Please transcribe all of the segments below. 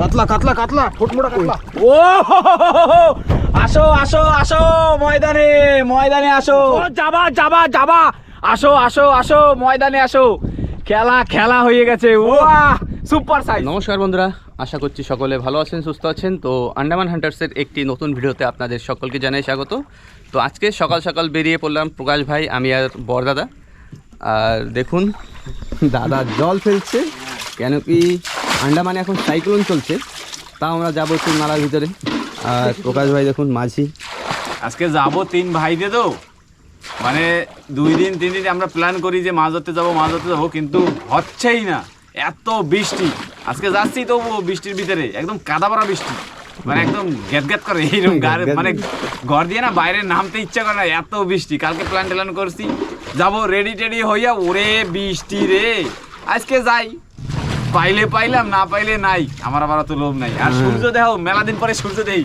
কাতলা কাতলা কাতলা ঠোঁট কাতলা। ও আসো আসো আসো ময়দানে ময়দানে আসো। যাবা যাবা যাবা। আসো আসো আসো ময়দানে আসো। খেলা খেলা হয়ে গেছে। ওয়াহ সুপার সাইজ নমস্কার বন্ধুরা আশা করছি সকলে ভালো আছেন সুস্থ আছেন। তো আন্ডামান হান্টার্সের একটি নতুন ভিডিওতে আপনাদের সকলকে জানাই স্বাগত। তো আজকে সকাল সকাল বেরিয়ে পড়লাম প্রকাশ ভাই আমি আর বরদাদা আর দেখুন দাদা জল ফেলছে। কেন কি আন্ডামানে এখন সাইক্লোন চলছে তাও আমরা যাব একটু নালার ভিতরে। আর প্রকাশ ভাই দেখুন মাঝি। আজকে যাব তিন ভাইতে তো। মানে দুই দিন তিন দিন আমরা প্ল্যান করি যে মাছ ধরতে যাব মাছ ধরতে যাব কিন্তু হচ্ছেই না। এত বৃষ্টি। আজকে যাচ্ছি তো বৃষ্টির ভিতরে একদম কাদা ভরা বৃষ্টি। মানে একদম গ্যাত গ্যাত করে এইরকম মানে ঘর দিয়ে না বাইরে নামতে ইচ্ছা করে না এত বৃষ্টি। কালকে প্ল্যান ট্যান করছি। যাব রেডি টেডি হইয়া ওরে বৃষ্টি রে। আজকে যাই। পাইলে পাইলাম না পাইলে নাই। আমার আবার অত লোভ নাই। আর সূর্য দেখো মেলা দিন পরে সূর্য দেই।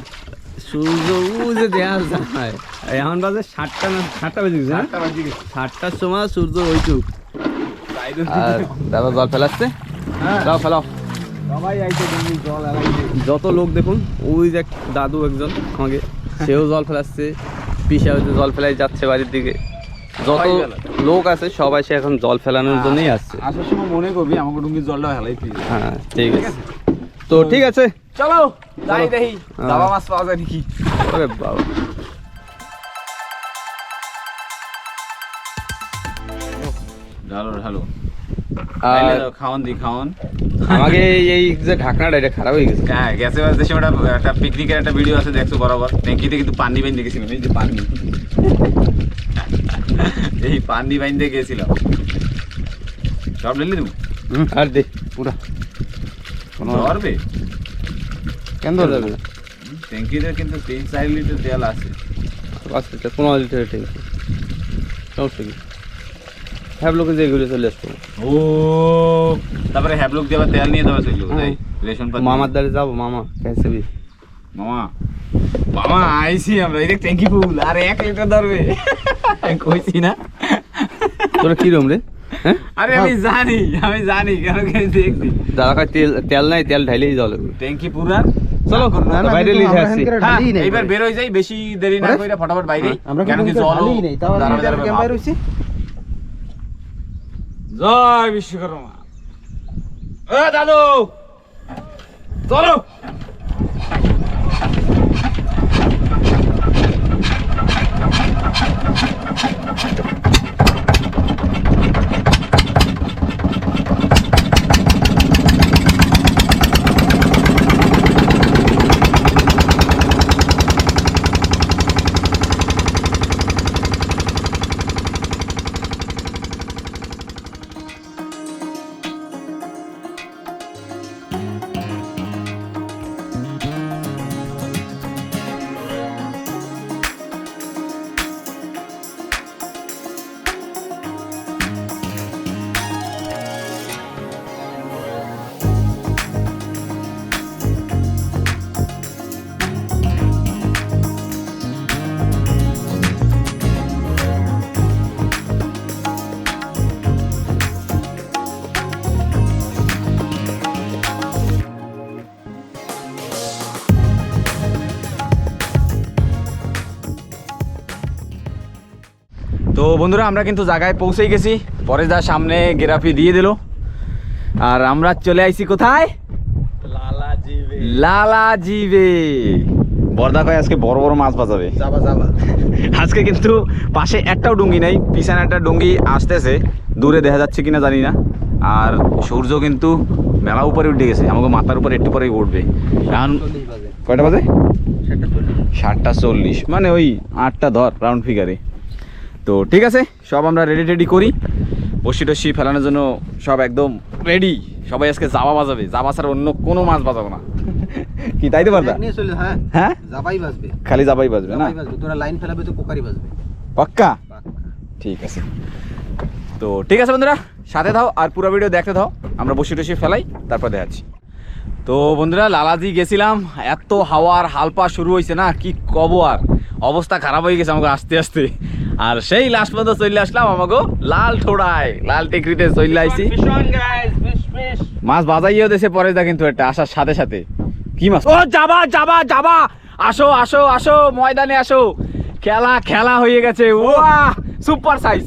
সূর্য উজে দেওয়া যায়। এখন বাজে সাতটা না সাতটা বেজে গেছে না সাতটার সময় সূর্য ওইটুক। আর দাদা জল ফেলাচ্ছে? দাও ফেলাও। যত লোক দেখুন ওই যে দাদু একজন আমাকে সেও জল ফেলাচ্ছে পিসা জল ফেলাই যাচ্ছে বাড়ির দিকে। যত লোক আছে সবাই সে এখন জল ফেলানোর জন্যই আসছে। আসার সময় মনে করবি আমাকে ডুঙ্গির জলটা তুই হ্যাঁ ঠিক আছে? তো ঠিক আছে। চলো যাই দেখি হ্যাঁ। দাবা মাছ পাওয়া যায় নাকি? বাবা। আর খাওয়ান দি খাওয়ান আমাকে এই- যে ঢাকনাটা এটা খারাপ হয়ে গেছে। হ্যাঁ গ্যাসে বাজতে সময় একটা পিকনিকের একটা ভিডিও আছে দেখছ বরাবর। ট্যাঙ্কিতে কিন্তু পানি বাইন দেখেছিলাম এই যে পানি। এই পানি বাইন দিয়ে গেছিলাম। সব ঢেলে দেবো হুম, আর দে পুরা। ধরবে? কেন ধরা যাবে না ট্যাঙ্কিতে কিন্তু তিন চার লিটার তেল আছে। পাঁচ লিটার পনেরো লিটারের ট্যাঙ্কি। সমস্যা কি? হ্যাবলোকে যেগুলো চলে আসতো। ও তারপরে হ্যাবলুক দিয়ে তেল নিয়ে দেওয়া হ্যাঁ। রেশন মামার দ্বারে যাব মামা কেসে বি মামা মামা আইছি আমরা। এই দেখ ট্যাঙ্কি ফুল। আর এক লিটার ধরবে। কইছি না। তোরা কিরম রে? হ্যাঁ? আরে আমি জানি আমি জানি কেন কেন দেখছি। দাদা কাছে তেল তেল নাই তেল ঢাইলেই জল ট্যাঙ্কি পুরার চলো বাইরে লিখে হ্যাঁ, নাই এইবার বের হয়ে যাই বেশি দেরি না কইরা ফটাফট বাইরে। আমরা কেন কি জল নাই তাও ক্যামেরায় ভাব। জয় বিশ্বকর্মা। এ দাদু! চলো! বন্ধুরা আমরা কিন্তু জায়গায় পৌঁছেই গেছি। পরে যা সামনে গেরাফি দিয়ে দিল। আর আমরা চলে আইছি কোথায়? লালা জিবে। বর্দা কয় আজকে বড় বড় মাছ বাজাবে আজকে কিন্তু পাশে একটাও ডুঙ্গি নেই পিছনে একটা ডুঙ্গি আসতেছে। দূরে দেখা যাচ্ছে কিনা জানি না। আর সূর্য কিন্তু মেলা উপরে উঠে গেছে আমাকে মাথার উপরে একটু পরেই উঠবে। কয়টা বাজে? সাতটা চল্লিশ। মানে ওই আটটা ধর রাউন্ড ফিগারে তো ঠিক আছে সব আমরা রেডি টেডি করি। বসি টসি ফেলানোর জন্য সব একদম রেডি সবাই আজকে জাবা বাজাবে। জাবা ছাড়া অন্য কোনো মাছ বাজাবো না। কি তাই তো চলে হ্যাঁ হ্যাঁ? যাবাই বাজবে। খালি জাবাই বাজবে না? তোরা লাইন ফেলাবে তো কোকারি বাজবে। পাক্কা? ঠিক আছে। তো ঠিক আছে বন্ধুরা সাথে থাও আর পুরো ভিডিও দেখতে থাও। আমরা বসে টসে ফেলাই তারপর দেখাচ্ছি। তো বন্ধুরা লালাজি গেছিলাম। এত হাওয়ার হালপা শুরু হয়েছে না কি কব আর? অবস্থা খারাপ হয়ে গেছে আমাকে আস্তে আস্তে। আর সেই লাস্ট পর্যন্ত চলে আসলাম আমাকে লাল ঠোড়ায়। লাল টেকরিতে চলে আইছি। মাছ বাজাইও দেশে পরে দা কিন্তু একটা আসার সাথে সাথে। কি মাছ? ও যাবা যাবা যাবা। আসো আসো আসো ময়দানে আসো। খেলা খেলা হয়ে গেছে। ওয়াহ সুপার সাইজ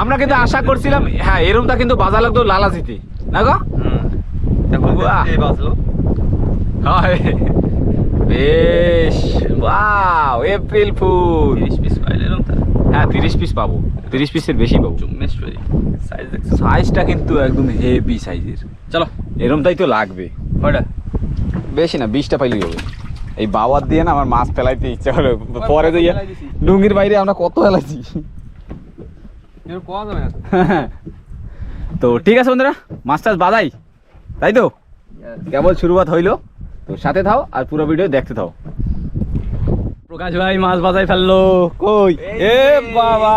আমরা কিন্তু আশা করছিলাম হ্যাঁ এরমটা কিন্তু বাজা লাগতো লালাজিতে। না গো? বেশ। Wow April fool. তিরিশ পিস পাইলে এরকম তা হ্যাঁ তিরিশ পিস পাবো। তিরিশ পিসের বেশি পাবো। চুম্মেশ্বরী সাইজ সাইজটা কিন্তু একদম হেভি সাইজের চলো। এরমটাই তো লাগবে। কয়টা? বেশি না বিশটা পাইলেই হবে। এই বাওয়ার দিয়ে না আমার মাছ ফেলাইতে ইচ্ছা হলো। পরে তো ইয়া- ডুঙ্গির বাইরে আমরা কত ফেলাইছি। তো ঠিক আছে বন্ধুরা মাছ টাছ বাজাই। তাই তো? কেবল শুরুয়াত হইল। তো সাথে থাও আর পুরো ভিডিও দেখতে থাও। প্রকাশ ভাই মাছ বাজাই ফেলল। কই? এ বাবা।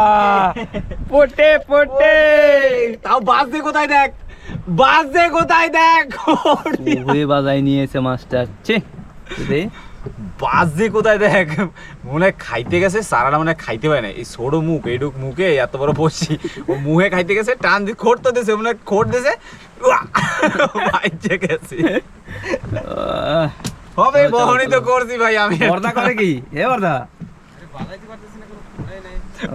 পটে পটে। তাও বাস দে কোথায় দেখ? বাস দে কোথায় দেখ? ঘুরে বাজাই নিয়েছে মাছটা। ছে বাস যে কোথায় দেখ? মনে খাইতে গেছে সারাটা মনে খাইতে পারে না। এই ছোড়ো মুখ এইটুক মুখে এত বড় বসছি ও মুখে খাইতে গেছে টান দিয়ে খোট তো দিছে মনে খোট দিছে উয়া! বাইচে গেছে। হবে বহনি তো করছি ভাই আমি বর্দা করে কি? এ বর্দা।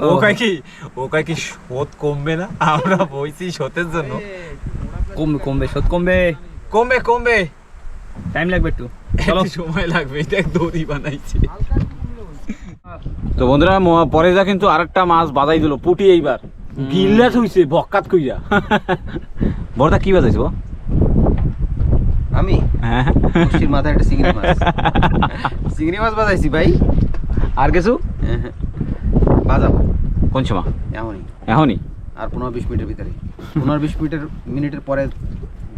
ও কয় কি? ও কয় কি শোধ কমবে না? আমরা বইছি শোধের জন্য। কমবে কমবে সত কমবে। কমবে কমবে। টাইম লাগবে একটু। চলো। সময় লাগবে দেখ দড়ি বানাইছে। তো বন্ধুরা পরে যা কিন্তু আরেকটা মাছ বাজাই দিল পুটি এইবার। গিল্লাস হইছে বক্কাত কইরা। বড়দা কি বাজাইছ? আমি? হ্যাঁ। মাথায় একটা চিংড়ি মাছ। চিংড়ি মাছ বাজাইছি ভাই। আর কিছু? বাজাবো। কোন সময়? এমনই এখনই? আর পনেরো বিশ মিনিটের ভিতরে। পনেরো বিশ মিনিটের মিনিটের পরে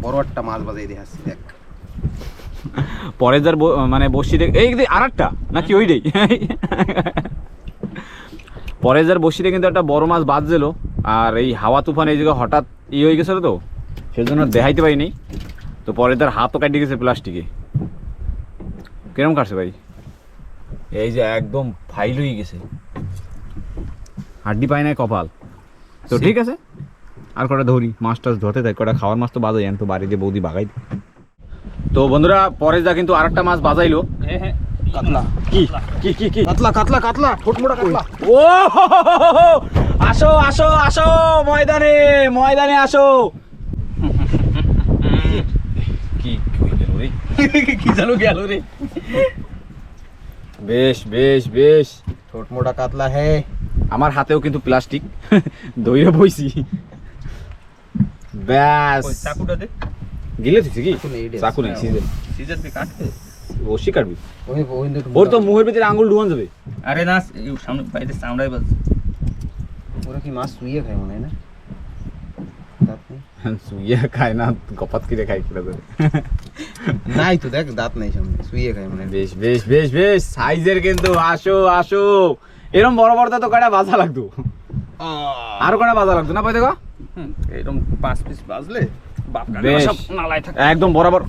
বড় একটা মাছ বাজাই দিয়ে আসছি দেখ। পরে যার মানে বসি দেখ এই আর একটা নাকি ওইটাই? পরে যার বসিতে কিন্তু একটা বড় মাছ বাজছিল আর এই হাওয়া তুফান এই জায়গায় হঠাৎ ই হয়ে গেছিল তো সেজন্য দেখাইতে পারিনি। তো পরে তার হাতও কাটিয়ে গেছে প্লাস্টিকে। কিরম কাটছে ভাই? এই যে একদম ফাইল হয়ে গেছে। হাড্ডি পায় নাই কপাল। তো ঠিক আছে আর কটা ধরি মাছ টাছ ধরতে থাক কটা খাওয়ার মাছ তো বাজাই জান তো বাড়িতে বৌদি বাগাই তো বন্ধুরা পরে যা কিন্তু আরেকটা মাছ বাজাইলো। কাতলা। কি? কি কি কি? কাতলা কাতলা কাতলা ঠোঁট মোটা কাতলা। ও আসো আসো আসো ময়দানে ময়দানে আসো কি কি গেল রে কি জানো গেল রে? বেশ বেশ বেশ। ঠোঁট মোটা কাতলা হে। আমার হাতেও কিন্তু প্লাস্টিক। দইরে বইছি। ব্যাস। ওই চাকুটা দে। গিলে দিছি কি? চাকু নেই, সিজে। সিজার কাটতে বসি কাটবি? ওই ওই দেখো ওর তো মুখের ভিতরে আঙুল ঢুকান যাবে। আরে না সামনে বাইরে চামড়াই বাজ ওরা কি মাছ শুয়ে খায় মনে হয় না? শুয়ে খায় না গপাত কিরে কিরা নাই তো দেখ দাঁত নেই সামনে খায় মনে বেশ বেশ বেশ বেশ সাইজের কিন্তু আসো আসো এরকম বড় বড়টা তো বাজা লাগতো আরও বাজা লাগতো না দেখো এরকম পাঁচ পিস বাজলে বাপ সব থাকে একদম বরাবর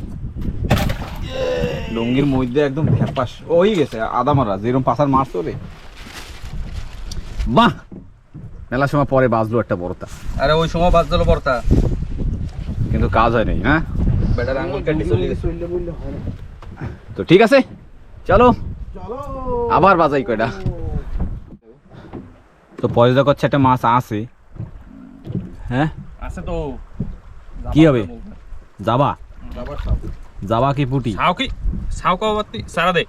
লুঙ্গির মধ্যে একদম ভ্যাপাস ওই গেছে আদা মারা যেরকম পাশার মারছো রে বাহ মেলার সময় পরে বাজলো একটা বড়টা আরে ওই সময় বাজলো বর্তা কিন্তু কাজ হয় নাই হ্যাঁ? বেটার আঙ্গুল কাটি চলে গেছে। বললে হয় না তো ঠিক আছে চলো। চলো। আবার বাজাই কয়টা। তো পয়সা করছে একটা মাছ আছে। হ্যাঁ? আছে তো। কি হবে? যাবা? যাবা কি পুটি? ছাও কি? ছাও কও বাতি? সারা দে।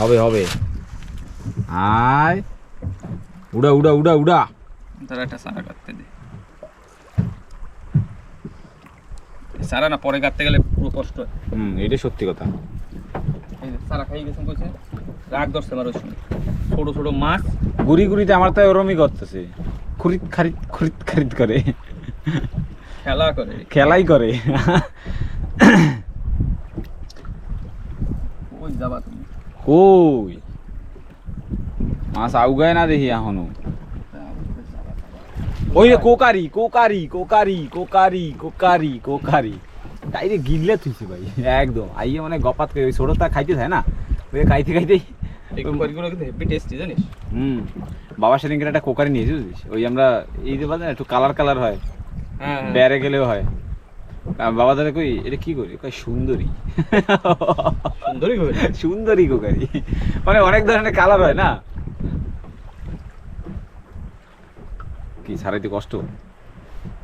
হবে হবে। আয়। উড়া উড়া উড়া উড়া। তারা একটা সারা কাটতে দে। সারা না পরে কাটতে গেলে পুরো কষ্ট হয়। হুম এটা সত্যি কথা। সারা খাই গেছেন কইছে রাগ ধরছে আমার ওই সময়। ছোট ছোট মাছ। গুড়ি গুড়িতে আমার তো ওরমই করতেছে খুরিত খারিত খুরিত খারিত করে। খেলা করে। খেলাই করে। ওই যাবা তুমি? কই? মাছ আউগায় না দেখি এখনও। ওই যে কোকারি কোকারি কোকারি কোকারি কোকারি কোকারি। গিললে তুইছি ভাই একদম। আইয়ে মানে গপাত করে ওই খাইতে থাকে না? ওই খাইতে খাইতে জানিস? হুম বাবা সেদিনকে একটা কোকারি নিয়েছি ওই আমরা এই যে বাজে না একটু কালার কালার হয় হ্যাঁ বেড়ে গেলেও হয়। বাবা দাদা কই এটা কি করি? কই সুন্দরী। সুন্দরী কোকারি। মানে অনেক ধরনের কালার হয় না? কি ছাড়াইতে কষ্ট?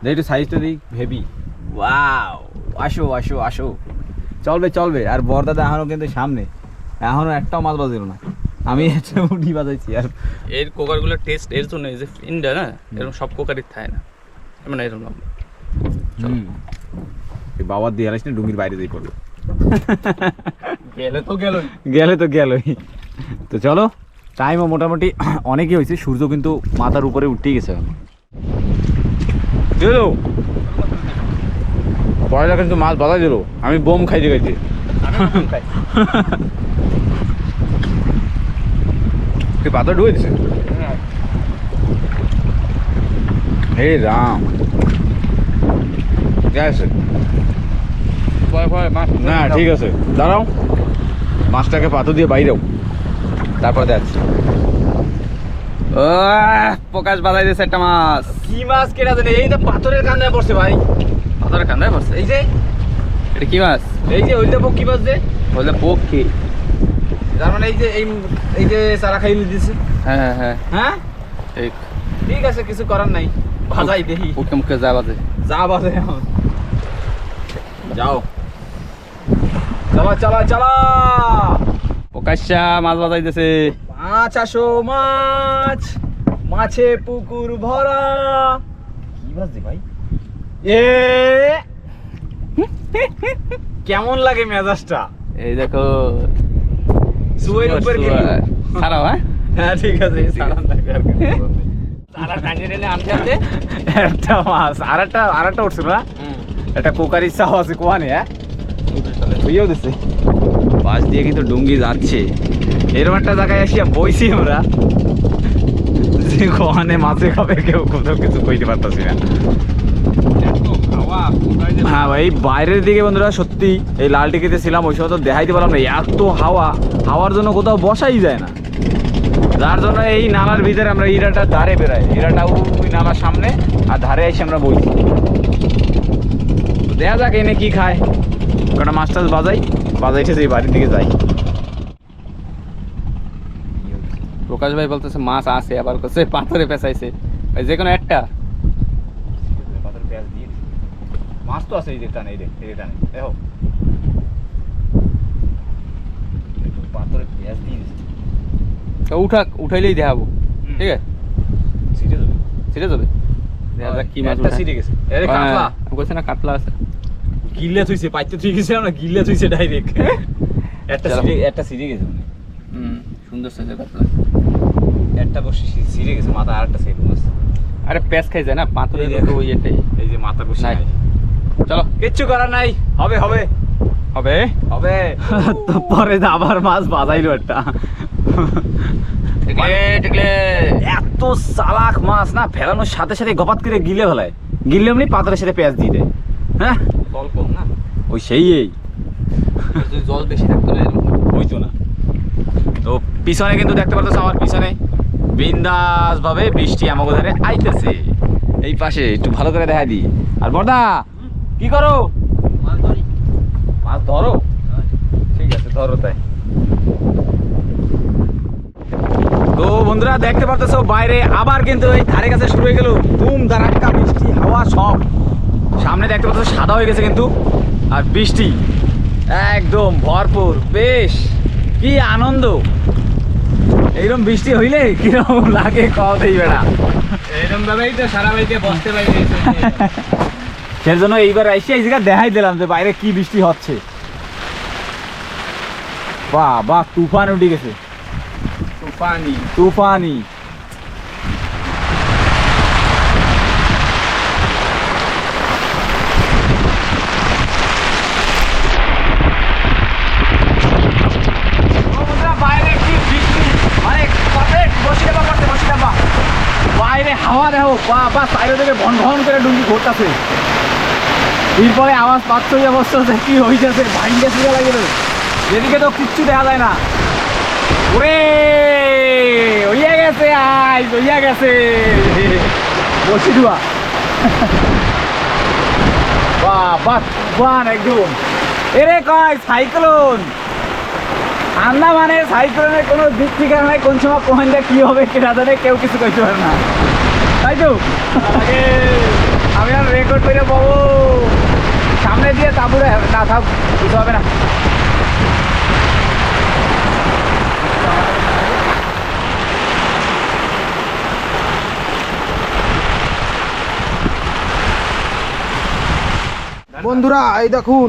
যাই একটু সাইজটা দিই ভেবি ওয়াও আসো আসো আসো। চলবে চলবে। আর বরদাদা এখনও কিন্তু সামনে। এখনও একটাও মাছ বাজিল না। আমি একটা উঠি বাজাইছি আর এর কোকারগুলোর টেস্ট এর জন্য যে ইন্ডিয়া না এরকম সব কোকারই থাকে না। মানে এরকম বাবার দিয়ে না ডুঙ্গির বাইরে দিয়ে পড়ল গেলে তো গেলই। গেলে তো গেলই। তো চলো। টাইমও মোটামুটি অনেকই হয়েছে। সূর্য কিন্তু মাথার উপরে উঠেই গেছে দিল? পয়লা কিন্তু মাছ বাধা দিল। আমি বোম খাইতে খাইতে। কি পাতা ডুবে দিছে? হে রাম। ঠিক আছে। না ঠিক আছে। দাঁড়াও। মাছটাকে পাথর দিয়ে বাইরেও তারপর যাচ্ছি প্রকাশ বাজাই দিয়েছে একটা মাছ। কি মাছ কেনা জানে? এই তো পাথরের কান্দায় পড়ছে ভাই। পাথরের কান্দায় পড়ছে? এই যে। এটা কি মাছ? এই যে ওইটা কি মাছ যে। বললে পক্ষী। তার মানে এই যে এই এই যে চারা খাইলে দিছে। হ্যাঁ হ্যাঁ হ্যাঁ। হ্যাঁ? ঠিক। ঠিক আছে কিছু করার নাই। ভাজাই দেখি মুখে মুখে যা বাজে। যা বাজে যাও। চালা চালা চালা। প্রকাশ্যা মাছ বাজাই দিয়েছে মাছ আসো মাছ। মাছে পুকুর ভরা। কি বাজছে ভাই? এ! কেমন লাগে মেজাজটা এই দেখো। সুয়ের উপর গেল। খারাপ হ্যাঁ? হ্যাঁ ঠিক আছে আর নিলে আনতে আনতে। একটা মাছ আর একটা আর একটা উঠছিল না একটা কোকারির চাও আছে কোয়ানে হ্যাঁ? বুঝেও দিচ্ছে পাশ দিয়ে কিন্তু ডুঙ্গি যাচ্ছে। এরকম একটা জায়গায় আসিয়া বইছি আমরা। যে কোয়ানে মাছে খাবে, কেউ কোথাও কিছু কইতে পারতাছি না। হ্যাঁ ভাই বাইরের দিকে বন্ধুরা, সত্যি, এই লাল টিকিতে ছিলাম, ওই সময় তো দেখাইতে পারলাম না, এত হাওয়া। হাওয়ার জন্য কোথাও বসাই যায় না। যার জন্য এই নালার ভিতরে আমরা ইরাটা ধারে বেড়াই। ইরাটা ওই নালার সামনে, আর ধারে এসে আমরা বলছি দেখা যাক, এনে কি খায়। কটা মাছ টাছ বাজাই। বাজাইছে সেই বাড়ির দিকে যাই। প্রকাশ ভাই বলতেছে মাছ আছে আবার করছে পাথরে পেঁচাইছে। ভাই যে কোনো একটা। মাছ তো আছে এই যে টানে এই এই টানে। দেখো। পাথরে পেঁয়াজ দিয়ে তো উঠাক উঠাইলেই দেখাবো। ঠিক আছে? ছিটে যাবে। ছিটে যাবে? দেখা যাক কি মাছ। ছিটে গেছে। আরে হ্যাঁ, কাতলা। আমি না কাতলা আছে। গিল্লে থুইছে পাইতে থুই গেছে না গিল্লে থুইছে ডাইরেক্ট একটা। সিঁড়ে একটা সিঁড়ে গেছে। হুম। সুন্দর সাইজের কাতলা একটা বসে সিঁড়ে গেছে মাথা আর একটা সাইড মাছ আরে প্যাঁচ খাই যায় না পাথরে। দেখো। ওই এটাই। এই যে মাথা বসে নাই। চলো। কিচ্ছু করার নাই। হবে হবে। হবে? হবে। তো পরে তো আবার মাছ বাজাইলো একটা। এত চালাক মাছ না ফেলানোর সাথে সাথে গপাত করে গিলে ফেলায়। গিলে এমনি পাথরের সাথে পেঁয়াজ দিয়ে দেয়। হ্যাঁ? জল কম না? ওই সেই এই জল বেশি থাকতো না হইতো না। তো পিছনে কিন্তু দেখতে পাচ্ছ আমার পিছনে বিন্দাস ভাবে বৃষ্টি আমাকে ধারে আইতেছে। এই পাশে একটু ভালো করে দেখা দিই। আর বর্দা কি করো? মাছ ধরো। ঠিক আছে ধরো তাই। তো বন্ধুরা দেখতে পারতেছো বাইরে আবার কিন্তু এই ধারে কাছে শুরু হয়ে গেল। ধুম ধারাক্কা বৃষ্টি হাওয়া সব। সামনে দেখতে পাচ্ছ সাদা হয়ে গেছে কিন্তু আর বৃষ্টি একদম ভরপুর। বেশ কি আনন্দ। এইরকম বৃষ্টি হইলে কীরকম লাগে কওয়াতেই বেড়া। এরকম ভাবেই তো সারা বাড়িতে বসতে পারি সেই জন্য এইবার এসে এই জায়গা দেখাই দিলাম যে বাইরে কি বৃষ্টি হচ্ছে। বাহ বাহ তুফান উঠে গেছে। পানি তুফানি। হাওয়া দেখো বাবা সাইডে থেকে ভন ভন করে ডুঙ্গি ঘুরতেছে। এরপরে আওয়াজ অবশ্য যে কি হইতেছে ভাইঙ্গে চুরে লাগে এদিকে তো কিচ্ছু দেখা যায় না। ওরে, হইয়া গেছে আই লইয়া গেছে। বসি দুয়া বাহ বাহ বাহ একদম। এরে কয়, সাইক্লোন। আন্না মানে সাইক্লোনের কোনো দিক ঠিকানা নাই, কোন সময় কোনটা কি হবে কেনা জানে, কেউ কিছু করতে পারে না। তাই তো আমি আর রেকর্ড করে পাবো। সামনে দিয়ে তারপরে না থাক কিছু হবে না। বন্ধুরা এই দেখুন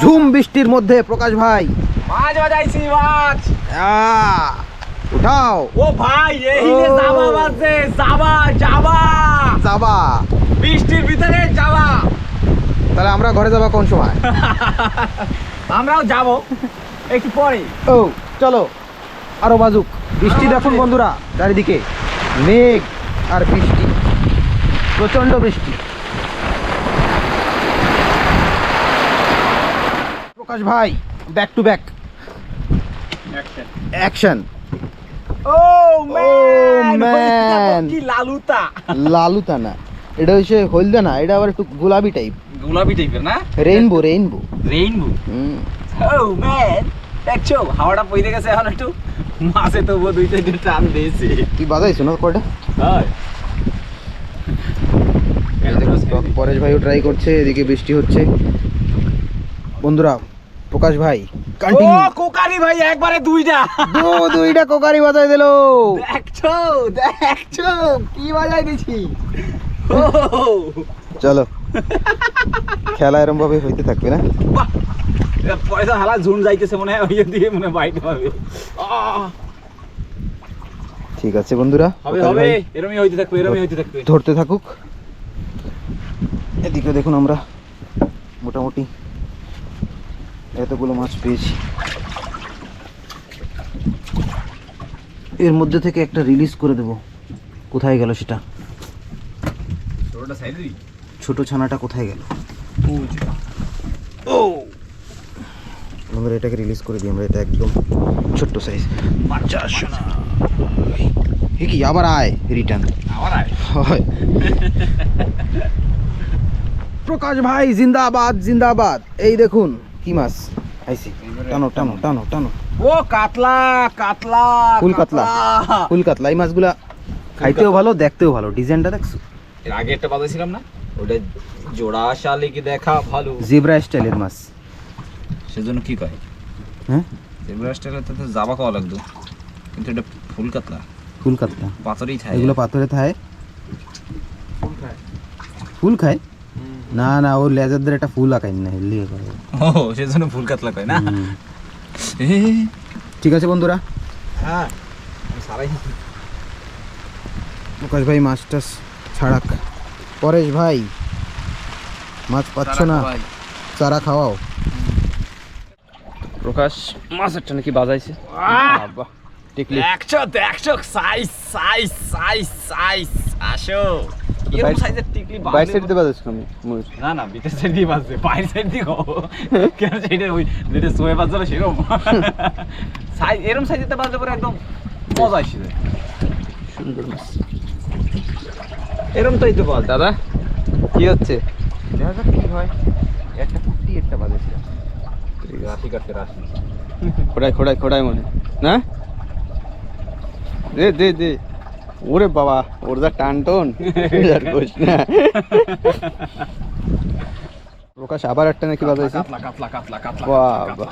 ঝুম বৃষ্টির মধ্যে প্রকাশ ভাই। মাছ বাজাইছি মাছ। উঠাও ও ভাই এই যে। জাবা বাজছে জাবা জাবা যাবা বৃষ্টির ভিতরে যাবা তাহলে আমরা ঘরে যাবা কোন সময়? আমরাও যাব একটু পরে ও চলো আরও বাজুক। বৃষ্টি দেখুন বন্ধুরা চারিদিকে। মেঘ আর বৃষ্টি প্রচণ্ড বৃষ্টি। প্রকাশ ভাই ব্যাক টু ব্যাক অ্যাকশন. কি লালুতা? লালুতা না। এটা হচ্ছে হলদে না এটা আবার একটু গোলাপি টাইপ গোলাপি টাইপের না? Rainbow rainbow rainbow oh man! দেখছ হাওয়াটা পইতে গেছে এখন একটু। মাছে তো দুই টান দিয়েছে। কি বাজাইছো না কয়টা হয়। পরেশ ভাইও ট্রাই করছে এদিকে বৃষ্টি হচ্ছে। বন্ধুরা প্রকাশ ভাই ও কোকারি ভাই একবারে দুইটা। দু দুইটা কোকারি বাজাই দিল। দেখছ দেখছ কি বাজাই দিছি। চলো। খেলা এরম ভাবে হইতে থাকবে না? পয়সা হালা ঝুন যাইতেছে মনে হয় ওই দিয়ে মনে হয় বাইতে আহ, ঠিক আছে বন্ধুরা হবে হবে এরমই হইতে থাকবে এরমই হইতে থাকবে। ধরতে থাকুক। এদিকে দেখুন আমরা মোটামুটি এতগুলো মাছ পেয়েছি। এর মধ্যে থেকে একটা রিলিজ করে দেব। কোথায় গেল সেটা? ছোট ছানাটা কোথায় গেল? ও আমরা এটাকে রিলিজ করে দিই আমরা এটা একদম ছোট্ট সাইজ এ কি আবার আয় রিটার্ন আমার আয়? হয়। প্রকাশ ভাই জিন্দাবাদ জিন্দাবাদ। এই দেখুন কি মাছ? আইসি টানো টানো টানো। টানো ও কাতলা কাতলা ফুল কাতলা। ফুল কাতলা। এই মাছগুলা খাইতেও ভালো দেখতেও ভালো। ডিজাইনটা দেখছ? এর আগে একটা বাজাইছিলাম না? ওটা জোড়া শালিকে দেখা ভালো। জেব্রা স্টাইলের মাছ। সেজন্য কি কয়? হ্যাঁ? জেব্রা স্টাইলে তো জাবা খাওয়া লাগতো। কিন্তু এটা ফুল কাতলা। ফুল কাতলা। পাথরেই থাকে এগুলো পাথরে থায়। ফুল খায়? না না ওর লেজার দিয়ে একটা ফুল আঁকাই না হেলদি ও সেজন্য ফুল কাতলা কয় না? এ ঠিক আছে বন্ধুরা। হ্যাঁ সারাই প্রকাশ ভাই মাছ টাছ ছাড়াক। পরেশ ভাই মাছ পাচ্ছ না? চারা খাওয়াও। প্রকাশ মাছ একটা নাকি বাজাইছে। টিকলি দেখছ দেখছ সাইজ সাইজ সাইজ সাইজ আসো। এরকম সাইজের টিকলি বাইর সাইড দিয়ে বাজাইছো আমি ময়ূর না না ভিতর সাইড দিয়ে বাজছে। বাইরের সাইড দিয়ে খাও কেন সাইডে ওই যেটা সোয়ে বাজছে সেরকম? সাইজ এরকম সাইজেতে বাজলে পরে একদম মজা আসবে সুন্দর মাছ। এরকম তাই তো বল। দাদা কি হচ্ছে? দেখা যাক কি হয়। একটা ফুটি একটা বাজেছিল রাশি কাটতে রাশি। খোড়াই খোড়াই খোড়াই মনে। না? দে দে দে। ওরে বাবা ওর যা টান টন আর কোশ না। প্রকাশ আবার একটা নাকি বাজাইছে? কাতলা কাতলা কাতলা কাতলা বাবা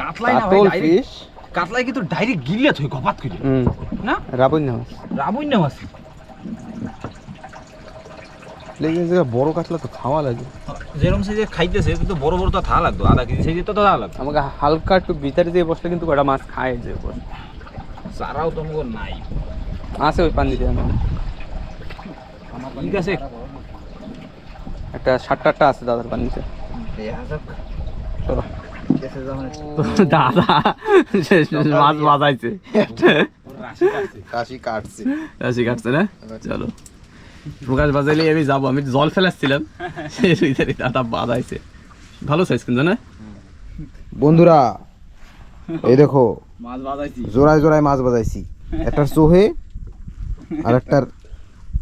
কাতলাই না ভাই ফিশ কাতলাই কিন্তু ডাইরেক্ট গিলে থই করে। হুম। না? রাবুন না মাছ। লেগে গেছে বড় কাতলা তো খাওয়া লাগে। যেরকম সাইজে খাইতেছে কিন্তু বড় বড় তো থা লাগতো আধা কেজি সাইজে তো থা লাগতো। আমাকে হালকা একটু ভিতরে দিয়ে বসলে কিন্তু কটা মাছ খায় যে উপর। সারাও তো মগো নাই। আছে ওই পান দিতে ঠিক আছে। একটা সাতটা আটটা আছে দাদার পান দিতে চলো। দাদা মাছ বাজাইছে। কাশি কাটছে। না? চলো। প্রকাশ বাজাইলে আমি যাব। আমি জল ফেলাচ্ছিলাম সেই দাদা বাজাইছে। ভালো সাইজ কিন্তু না? বন্ধুরা এই দেখো মাছ বাজাইছি। জোড়ায় জোড়ায় মাছ বাজাইছি। একটা চোহে আর একটার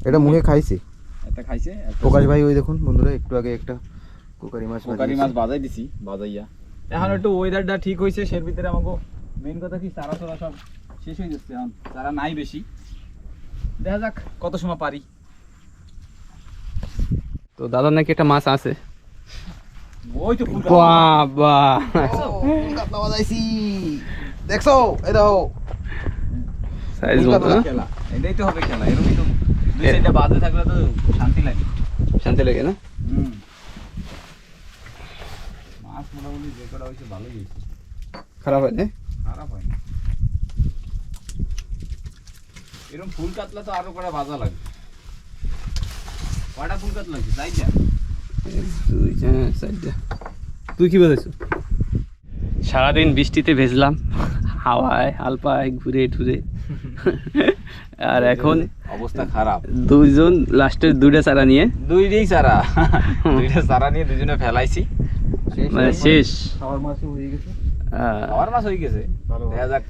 এটা মুখে খাইছে। একটা খাইছে প্রকাশ ভাই ওই দেখুন বন্ধুরা একটু আগে একটা কোকারি মাছ কোকারি মাছ বাজাই দিছি বাজাইয়া। এখন একটু ওয়েদারটা ঠিক হয়েছে সের ভিতরে আমাকে মেন কথা কি চারা চারা সব শেষ হয়ে যাচ্ছে এখন। চারা নাই বেশি। দেখা যাক কত সময় পারি। তো দাদার নাকি একটা মাছ আছে? ওই তো বাবা। দেখছ? এই দেখো। সাইজ মতো খেলা। এটাই তো হবে খেলা এরকমই তো দুই সাইডটা বাজে থাকলে তো শান্তি লাগে। শান্তি লাগে না? হুম। মাছ মোটামুটি যে কটা হয়েছে ভালোই হয়েছে। খারাপ হয় না খারাপ হয় না এরকম ফুল কাতলা তো আরও কটা ভাজা লাগে। কটা ফুল কাতলা আছে তাই যা দুই চার চারটা। তুই কি বলেছ সারাদিন বৃষ্টিতে ভেজলাম হাওয়ায় হালপায় ঘুরে টুরে। আর এখন অবস্থা খারাপ। দুইজন লাস্টের দুইটা চারা নিয়ে। দুইটাই সারা দুইটা সারা নিয়ে দুজনে ফেলাইছি। মানে শেষ। খাওয়ার মাছ হয়ে গেছে। খাওয়ার মাছ হয়ে গেছে। ভালো। দেখা যাক।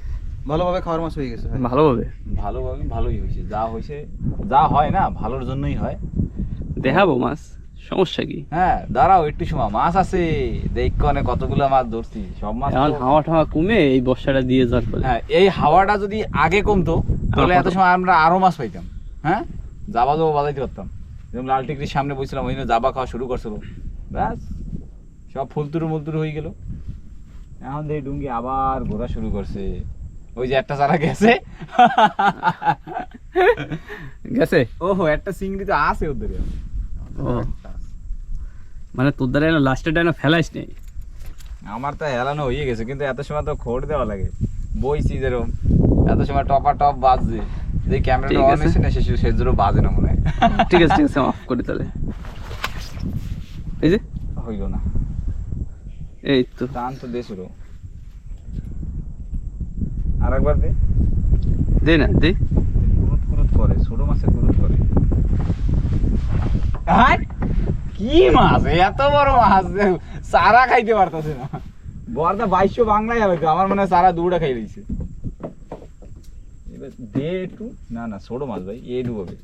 ভালোভাবে খাওয়ার মাছ হয়ে গেছে ভালোভাবে। ভালোভাবে ভালোই হয়েছে। যা হয়েছে যা হয় না ভালোর জন্যই হয়। দেখাবো মাছ। সমস্যা কি? হ্যাঁ দাঁড়াও একটু সময় মাছ আছে। দেখ অনেক কতগুলো মাছ ধরছি সব মাছ এখন হাওয়া টাওয়া কমে এই বর্ষাটা দিয়ে যাওয়ার ফলে হ্যাঁ এই হাওয়াটা যদি আগে কমতো তাহলে এত সময় আমরা আরও মাছ পাইতাম হ্যাঁ? জাবা যাব বাজাইতে পারতাম। যেমন লাল টিকরির সামনে বসছিলাম ওই জন্য জাবা খাওয়া শুরু করছিল। ব্যাস সব ফুলতুরু মুলতুরু হয়ে গেল। এখন দেখি ডুঙ্গি আবার ঘোরা শুরু করছে। ওই যে একটা চারা গেছে। গেছে? ওহো একটা চিংড়ি তো আছে ওদের। ও। মানে তোর দ্বারা লাস্টের ডাইনা ফেলাইস নেই আমার তো হেলানো হয়ে গেছে কিন্তু এত সময় তো খোট দেওয়া লাগে। বইছি যেরকম এত সময় টপা টপ বাজছে। যে ক্যামেরাটা অন হয়েছে না সে সেজন্য বাজে না মনে হয়। ঠিক আছে ঠিক আছে অফ করি তাহলে। এই যে? হইল না। এই তো। টান তো দে শুরু। আর একবার দে। দে না দে। কুরুত কুরুত করে ছোট মাছে কুরুত করে। হাই কি মাছ? এত বড় মাছ সারা খাইতে পারতাছে না। বর্দা বাইশশো বাংলায় হবে তো আমার মনে হয় সারা দুটা খাই দিয়েছে। এবার দে একটু। না না ছোট মাছ ভাই এ ডুববে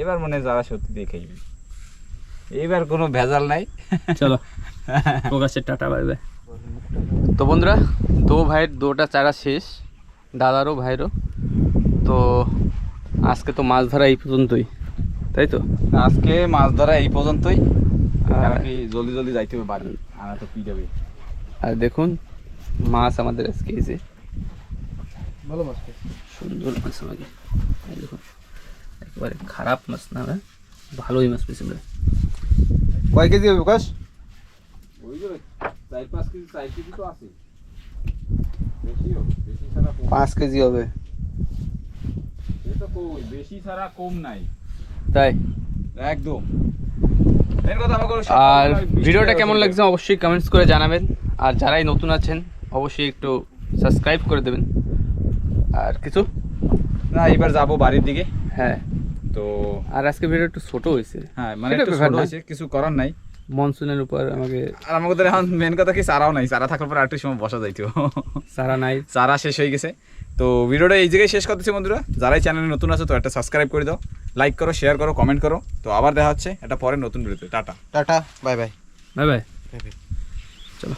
এবার মনে হয় যারা সত্যি দিয়ে খাইবে। এবার কোনো ভেজাল নাই। চলো প্রকাশের টাটা বাই বাই। তো বন্ধুরা দো ভাইয়ের দোটা চারা শেষ দাদারও ভাইয়েরও। তো আজকে তো মাছ ধরা এই পর্যন্তই। তাই তো? আজকে মাছ ধরা এই পর্যন্তই। আর- কি জলদি জলদি যাইতে হবে বাড়ি আনা তো পি যাবে আর দেখুন মাছ আমাদের আজকে এই যে ভালো মাছ সুন্দর মাছ আমাকে দেখুন একেবারে খারাপ মাছ না আমরা ভালোই মাছ পেয়েছি আমরা। কয় কেজি হবে প্রকাশ? ওই যে চার পাঁচ কেজি চার কেজি তো আছে। বেশি হবে বেশি ছাড়া পাঁচ কেজি হবে। এটা কই বেশি ছাড়া কম নাই। তাই? একদম। আর ভিডিওটা কেমন লাগছে অবশ্যই কমেন্টস করে জানাবেন। আর যারাই নতুন আছেন অবশ্যই একটু সাবস্ক্রাইব করে দেবেন। আর কিছু? না এবার যাব বাড়ির দিকে। হ্যাঁ। তো আর আজকে ভিডিও একটু ছোট হয়েছে। হ্যাঁ মানে একটু ছোট হয়েছে কিছু করার নাই। মনসুনের উপর আমাকে আর আমাকে এখন মেন কথা কি চারাও নাই। চারা থাকার পর আরেকটু সময় বসা যাইতো। সারা নাই। চারা শেষ হয়ে গেছে। তো ভিডিওটা এই জায়গায় শেষ করতেছি বন্ধুরা। যারাই চ্যানেলে নতুন আছে তো একটা সাবস্ক্রাইব করে দাও। লাইক করো শেয়ার করো কমেন্ট করো। তো আবার দেখা হচ্ছে এটা পরে নতুন ভিডিওতে tata. Tata bye bye bye bye bye bye চলো।